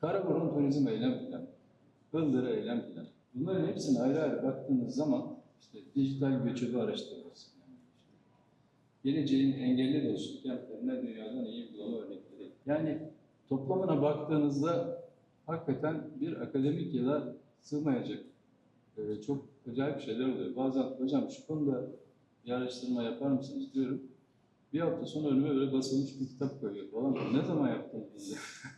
Karaburun Turizm Eylem Planı, Bıldırı Eylem Planı. Bunların hepsine ayrı ayrı baktığınız zaman işte dijital göçebe araştırması. Yani işte geleceğin engelli dostu kentlerine dünyadan iyi uygulama örnekleri. Yani toplamına baktığınızda hakikaten bir akademik yıla sığmayacak e, çok acayip şeyler oluyor. Bazen hocam şu konuda bir araştırma yapar mısınız diyorum. Bir hafta sonra önüme böyle basılmış bir kitap koyuyor falan. Ne zaman yaptınız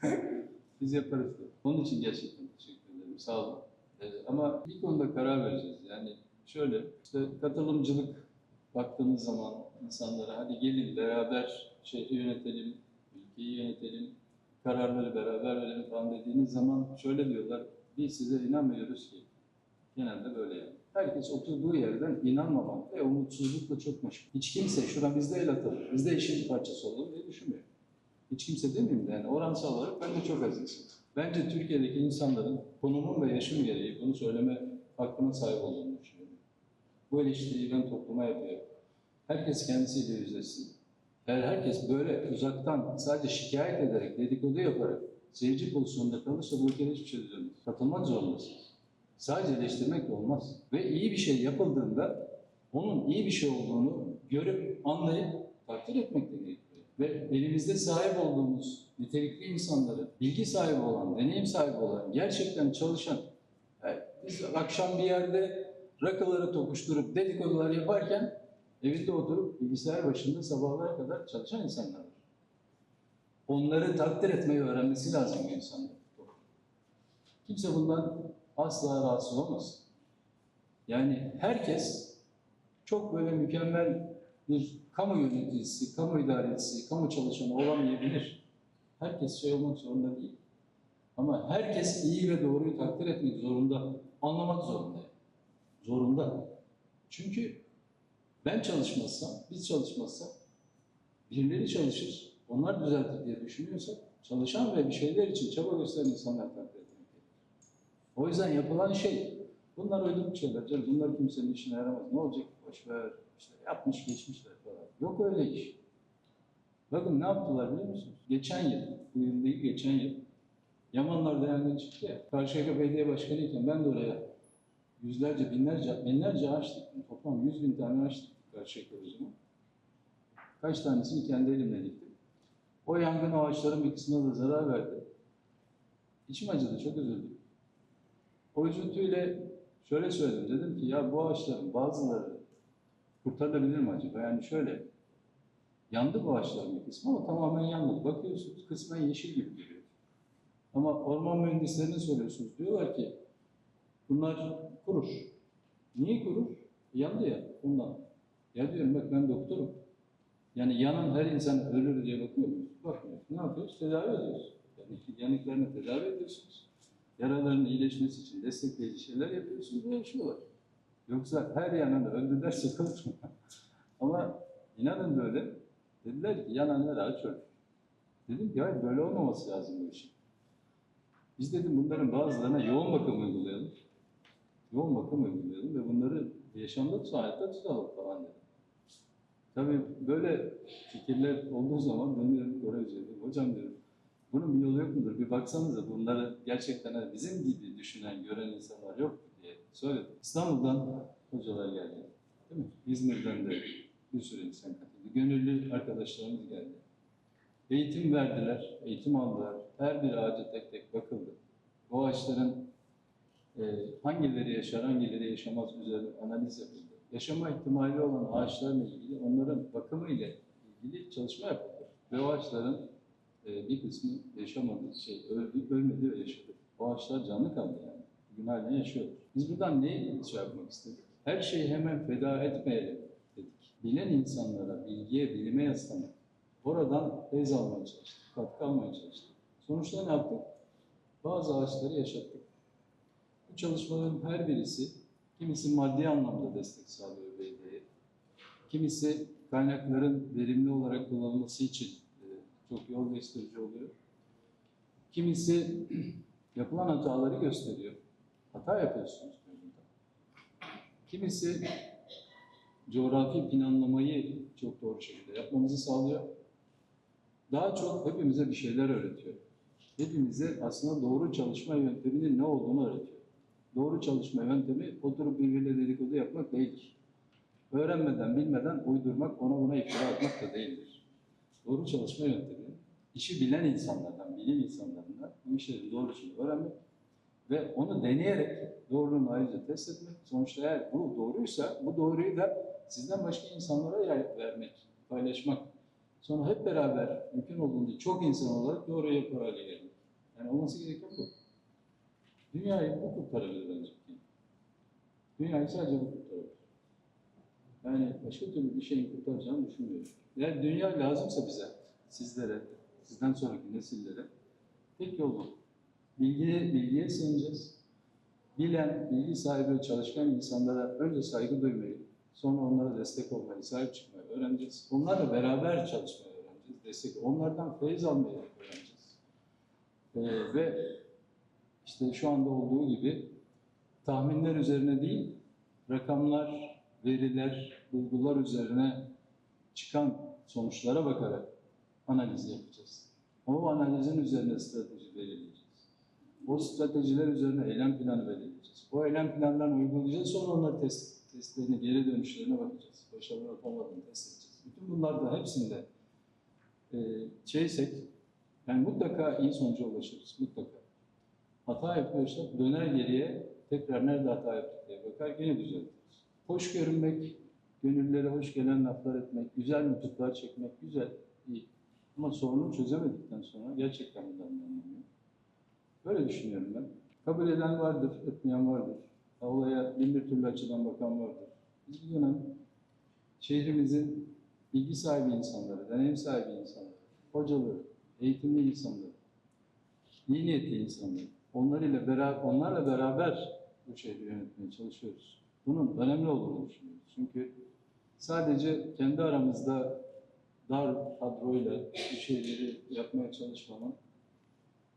bunu? Biz yaparız diyor. Onun için gerçekten teşekkür ederim. Sağ olun. Ee, ama bir konuda karar vereceğiz. Yani şöyle, işte katılımcılık baktığımız zaman insanlara hadi gelin beraber şehri yönetelim, ülkeyi yönetelim, kararları beraber verelim falan dediğiniz zaman şöyle diyorlar, biz size inanmıyoruz ki. Genelde böyle yani. Herkes oturduğu yerden inanmamak ve umutsuzlukla çok meşgul. Hiç kimse şuna bizde el atalım, bizde işin parçası olalım diye düşünmüyor. Hiç kimse demeyeyim de yani oransal olarak ben de çok az insan. Bence Türkiye'deki insanların konumun ve yaşım gereği bunu söyleme hakkına sahip olduğunu düşünüyorum. Bu eleştiriyi ben topluma yapıyorum. Herkes kendisiyle yüzleşsin. Eğer herkes böyle uzaktan sadece şikayet ederek, dedikodu yaparak seyirci pozisyonunda kalırsa bu ülkede hiçbir şey düzelmez. Katılmak zorundasınız. Sadece eleştirmek de olmaz. Ve iyi bir şey yapıldığında onun iyi bir şey olduğunu görüp, anlayıp takdir etmek de gerekiyor. Ve elimizde sahip olduğumuz nitelikli insanları, bilgi sahibi olan, deneyim sahibi olan, gerçekten çalışan, yani biz akşam bir yerde rakıları tokuşturup dedikodular yaparken evinde oturup bilgisayar başında sabahlara kadar çalışan insanlar var. Onları takdir etmeyi öğrenmesi lazım bu insanların. Kimse bundan asla rahatsız olmasın. Yani herkes çok böyle mükemmel bir kamu yöneticisi, kamu idarecisi, kamu çalışanı olamayabilir. Herkes şey olmak zorunda değil. Ama herkes iyi ve doğruyu takdir etmek zorunda, anlamak zorunda. Zorunda. Çünkü ben çalışmazsam, biz çalışmazsak, birileri çalışır, onlar düzeltir diye düşünüyorsak, çalışan ve bir şeyler için çaba gösteren insanlar takdir etmek. O yüzden yapılan şey, bunlar uyduruk şeyler bunlar kimsenin işine yaramaz. Ne olacak? Boş ver, işte yapmış geçmişler. Yok öyle iş. Bakın ne yaptılar biliyor musunuz? Geçen yıl, bu yıl değil geçen yıl, Yamanlar'da yangın çıktı ya. Karşıyaka Belediye Başkanı iken ben de oraya yüzlerce, binlerce, binlerce ağaç diktim. Toplam yüz bin tane ağaç diktim Karşıyaka zaman. Kaç tanesini kendi elimle diktim. O yangın ağaçların bir kısmına da zarar verdi. İçim acıdı, çok üzüldüm. O üzüntüyle şöyle söyledim, dedim ki ya bu ağaçların bazıları kurtarılabilir mi acaba? Yani şöyle, yandı bu ağaçların bir kısmı ama tamamen yanmadı. Bakıyorsunuz kısmen yeşil gibi duruyor. Ama orman mühendislerine soruyorsunuz, diyorlar ki bunlar kurur. Niye kurur? Yandı ya, ondan. Ya diyorum bak ben doktorum. Yani yanan her insan ölür diye bakıyor muyuz? Bakmıyoruz. Ne yapıyoruz? Tedavi ediyoruz. Yani yanıklarını tedavi ediyorsunuz. Yaraların iyileşmesi için destekleyici şeyler yapıyorsunuz ve yaşıyorlar. Yoksa her yanan öldü dersek olur? Ama inanın böyle. Dediler ki yananlar ağaç ölür. Dedim ki hayır böyle olmaması lazım bu işin. Biz dedim bunların bazılarına yoğun bakım uygulayalım. Yoğun bakım uygulayalım ve bunları yaşamda tut, hayatta tutalım falan dedim. Tabii böyle fikirler olduğu zaman dönüyorum Koray Hoca'ya hocam diyorum, bunun bir yolu yok mudur? Bir baksanıza bunları gerçekten hani bizim gibi düşünen, gören insanlar yok söyledim. İstanbul'dan hocalar geldi. Değil mi? İzmir'den de bir sürü insan katıldı. Gönüllü arkadaşlarımız geldi. Eğitim verdiler, eğitim aldılar. Her bir ağaca tek tek bakıldı. Bu ağaçların e, hangileri yaşar, hangileri yaşamaz üzerine analiz yapıldı. Yaşama ihtimali olan ağaçlarla ilgili onların bakımı ile ilgili çalışma yapıldı. Ve o ağaçların e, bir kısmı yaşamadı, şey öldü, ölmedi ve yaşadı. O ağaçlar canlı kaldı yani. Bugün hala yaşıyorlar. Biz buradan neyi şey istedik? Her şeyi hemen feda etmeyelim dedik. Bilen insanlara, bilgiye, bilime yaslamak. Oradan feyz almaya çalıştık, katkı almaya çalıştık. Sonuçta ne yaptık? Bazı ağaçları yaşattık. Bu çalışmaların her birisi, kimisi maddi anlamda destek sağlıyor belediyeye, kimisi kaynakların verimli olarak kullanılması için e, çok yol gösterici oluyor. Kimisi yapılan hataları gösteriyor. Hata yapıyorsunuz burada. Kimisi coğrafi planlamayı çok doğru şekilde yapmamızı sağlıyor. Daha çok hepimize bir şeyler öğretiyor. hepimize aslında doğru çalışma yönteminin ne olduğunu öğretiyor. Doğru çalışma yöntemi oturup birbiriyle dedikodu yapmak değildir. Öğrenmeden, bilmeden uydurmak, ona buna iftira atmak da değildir. Doğru çalışma yöntemi, işi bilen insanlardan, bilim insanlarından bu işlerin doğrusunu öğrenmek ve onu deneyerek doğruluğunu ayrıca test etmek. Sonuçta eğer bu doğruysa, bu doğruyu da sizden başka insanlara yay- vermek, paylaşmak. Sonra hep beraber mümkün olduğunca çok insan olarak doğru yapar hale gelmek. Yani olması gereken bu. Dünyayı bu kurtarabilir bence. Dünyayı sadece bu kurtarabilir. Yani başka türlü bir şeyin kurtaracağını düşünmüyorum. Eğer dünya lazımsa bize, sizlere, sizden sonraki nesillere tek yol bu. Bilgiye, bilgiye sığınacağız. Bilen, bilgi sahibi, çalışkan insanlara önce saygı duymayı, sonra onlara destek olmayı, sahip çıkmayı öğreneceğiz. Onlarla beraber çalışmayı öğreneceğiz. Destek, onlardan feyiz almayı öğreneceğiz. Ee, ve işte şu anda olduğu gibi tahminler üzerine değil, rakamlar, veriler, bulgular üzerine çıkan sonuçlara bakarak analiz yapacağız. O analizin üzerine strateji. O stratejiler üzerine eylem planı belirleyeceğiz. O eylem planlarını uygulayacağız. Sonra onları test, testlerine, geri dönüşlerine bakacağız. Başarılı olup olmadığını test edeceğiz. Bütün bunlar da hepsinde e, şeysek, yani mutlaka iyi sonuca ulaşırız. Mutlaka. Hata yapıyorsak döner geriye tekrar nerede hata yaptık diye bakar yine düzeltiriz. Hoş görünmek, gönüllere hoş gelen laflar etmek, güzel nutuklar çekmek güzel, iyi. Ama sorunu çözemedikten sonra gerçekten bundan anlamıyor. Böyle düşünüyorum ben. Kabul eden vardır, etmeyen vardır. Olaya bin bir türlü açıdan bakan vardır. Biz bir dönem şehrimizin bilgi sahibi insanları, deneyim sahibi insanları, hocaları, eğitimli insanları, iyi niyetli insanları, onlarla beraber, onlarla beraber bu şehri yönetmeye çalışıyoruz. Bunun önemli olduğunu düşünüyoruz. Çünkü sadece kendi aramızda dar kadroyla bu şeyleri yapmaya çalışmanın e,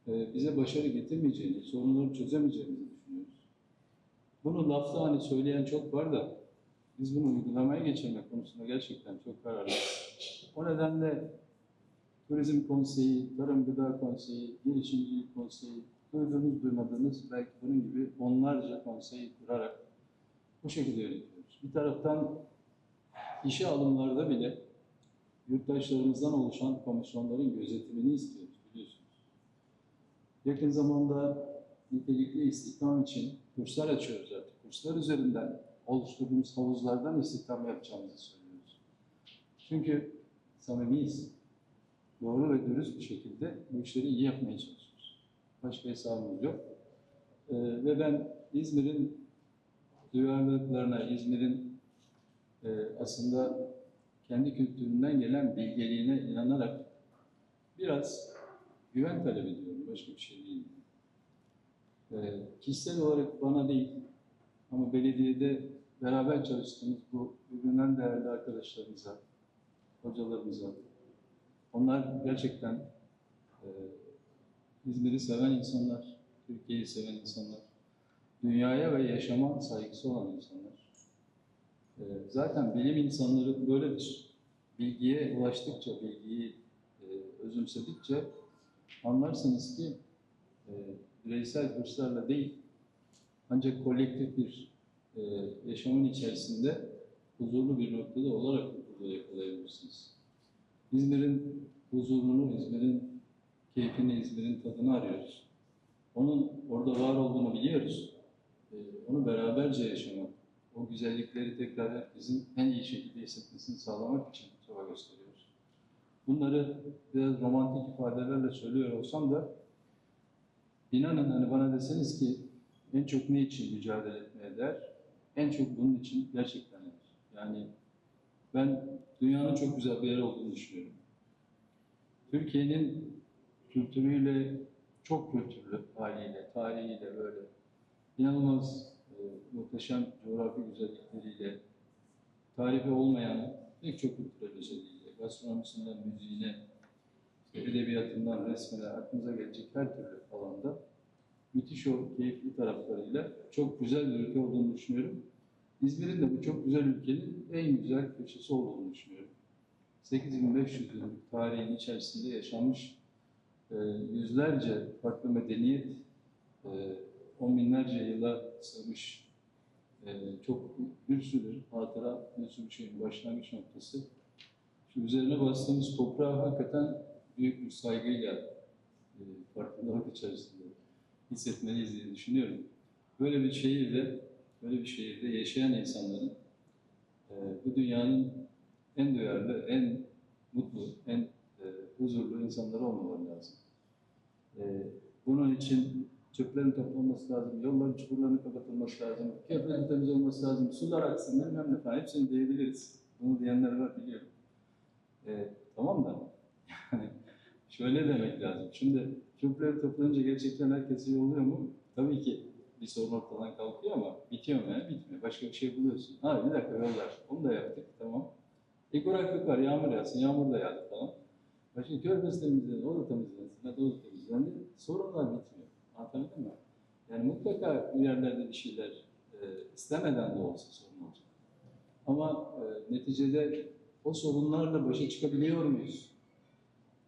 bize başarı getirmeyeceğini, sorunları çözemeyeceğimizi düşünüyoruz. Bunu lafta hani söyleyen çok var da biz bunu uygulamaya geçirmek konusunda gerçekten çok kararlıyız. O nedenle Turizm Konseyi, Tarım Gıda Konseyi, Girişimcilik Konseyi, duyduğunuz duymadığınız belki bunun gibi onlarca konseyi kurarak bu şekilde yönetiyoruz. Bir taraftan işe alımlarda bile yurttaşlarımızdan oluşan komisyonların gözetimini istiyoruz. Yakın zamanda nitelikli istihdam için kurslar açıyoruz artık. Kurslar üzerinden oluşturduğumuz havuzlardan istihdam yapacağımızı söylüyoruz. Çünkü samimiyiz. Doğru ve dürüst bir şekilde bu işleri iyi yapmaya çalışıyoruz. Başka hesabımız yok. Ee, ve ben İzmir'in duyarlılıklarına, İzmir'in e, aslında kendi kültüründen gelen bilgeliğine inanarak biraz güven ediyorum. Başka bir şey değil. Ee, kişisel olarak bana değil ama belediyede beraber çalıştığımız bu birbirinden değerli arkadaşlarımıza, hocalarımıza, onlar gerçekten e, İzmir'i seven insanlar, Türkiye'yi seven insanlar, dünyaya ve yaşama saygısı olan insanlar. E, zaten bilim insanları böyledir. Bilgiye ulaştıkça, bilgiyi e, özümsedikçe anlarsınız ki e, bireysel hırslarla değil, ancak kolektif bir e, yaşamın içerisinde huzurlu bir noktada olarak huzuru yakalayabilirsiniz. İzmir'in huzurunu, İzmir'in keyfini, İzmir'in tadını arıyoruz. Onun orada var olduğunu biliyoruz. Ee, onu beraberce yaşamak, o güzellikleri tekrar herkesin en iyi şekilde hissetmesini sağlamak için çaba gösteriyoruz. Bunları biraz romantik ifadelerle söylüyor olsam da inanın hani bana deseniz ki en çok ne için mücadele etmeye değer? En çok bunun için gerçekten değer. Yani ben dünyanın çok güzel bir yer olduğunu düşünüyorum. Türkiye'nin kültürüyle, çok kültürlü haliyle, tarihiyle böyle inanılmaz e, muhteşem coğrafi güzellikleriyle, tarihi olmayan pek çok kültürel özelliğiyle, gastronomisinden müziğine, işte edebiyatından resmine, aklınıza gelecek her türlü alanda müthiş o keyifli taraflarıyla çok güzel bir ülke olduğunu düşünüyorum. İzmir'in de bu çok güzel ülkenin en güzel köşesi olduğunu düşünüyorum. 8500 yıllık tarihin içerisinde yaşanmış e, yüzlerce farklı medeniyet, e, on binlerce yıla sığmış e, çok bir sürü hatıra, bir sürü şeyin başlangıç noktası. Üzerine bastığımız toprağı hakikaten büyük bir saygıyla, e, farkındalık içerisinde hissetmeliyiz diye düşünüyorum. Böyle bir şehirde, böyle bir şehirde yaşayan insanların e, bu dünyanın en duyarlı, en mutlu, en e, huzurlu insanları olmaları lazım. E, bunun için çöplerin toplanması lazım, yolların çukurlarının kapatılması lazım, köprülerin temiz olması lazım, sular aksın, bilmem ne falan hepsini diyebiliriz. Bunu diyenler var biliyorum. E, tamam da yani şöyle demek lazım. Şimdi çöpleri toplayınca gerçekten herkes iyi oluyor mu? Tabii ki bir sorun ortadan kalkıyor ama bitiyor mu? Yani? Bitmiyor. Başka bir şey buluyorsun. Ha bir dakika yollar. Onu da yaptık. Tamam. E kuraklık var. Yağmur yağsın. Yağmur da yağdı falan. Başka körfez temizlendi. O da temizlensin. Hadi o da temizlendi. Sorunlar bitmiyor. Anlatabildim mi? Yani mutlaka bir yerlerde bir şeyler e, istemeden de olsa sorun olacak. Ama e, neticede o sorunlarla başa çıkabiliyor muyuz?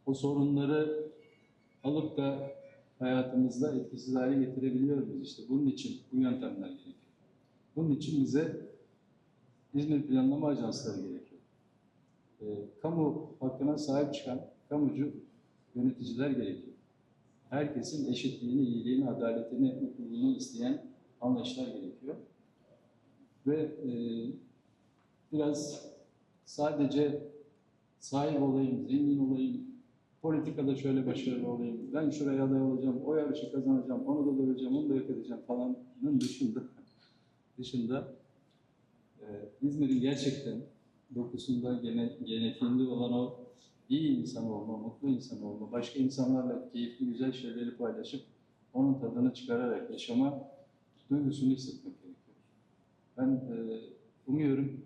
O sorunları alıp da hayatımızda etkisiz hale getirebiliyor muyuz? İşte bunun için bu yöntemler gerekiyor. Bunun için bize İzmir Planlama Ajansları gerekiyor. E, kamu hakkına sahip çıkan kamucu yöneticiler gerekiyor. Herkesin eşitliğini, iyiliğini, adaletini, mutluluğunu isteyen anlayışlar gerekiyor. Ve e, biraz sadece sahip olayım, zengin olayım, politikada şöyle başarılı olayım, ben şuraya aday olacağım, o yarışı kazanacağım, onu da döveceğim, onu da yok edeceğim falanın dışında dışında e, İzmir'in gerçekten dokusunda, gene, genetiğinde olan o iyi insan olma, mutlu insan olma, başka insanlarla keyifli, güzel şeyleri paylaşıp onun tadını çıkararak yaşama duygusunu hissetmek gerekiyor. Ben e, umuyorum,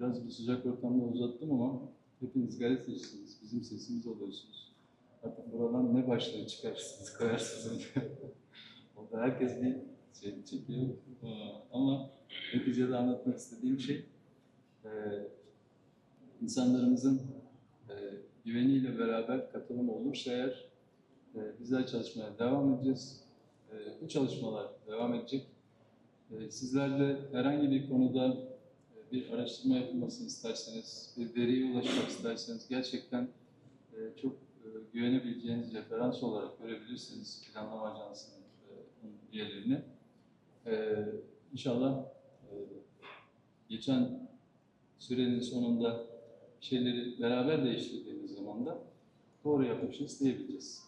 biraz bir sıcak ortamda uzattım ama hepiniz gazetecisiniz, bizim sesimiz oluyorsunuz. Artık buradan ne başlığı çıkarsınız, koyarsınız. Orada herkes bir şey çekiyor. Ama neticede anlatmak istediğim şey, e, insanlarımızın e, güveniyle beraber katılım olursa eğer e, bizler çalışmaya devam edeceğiz. E, bu çalışmalar devam edecek. E, sizler de herhangi bir konuda bir araştırma yapılmasını isterseniz, bir veriye ulaşmak isterseniz gerçekten e, çok e, güvenebileceğiniz referans olarak görebilirsiniz Planlama Ajansı'nın e, üyelerini. E, inşallah e, geçen sürenin sonunda şeyleri beraber değiştirdiğimiz zaman da doğru yapmışız diyebileceğiz.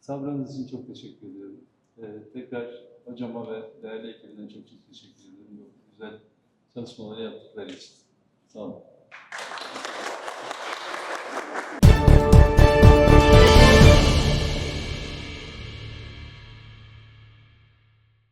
Sabrınız için çok teşekkür ediyorum. Ee, tekrar hocama ve değerli ekibine çok çok teşekkür ediyorum. Bu güzel çalışmaları yaptıkları için. Sağ olun.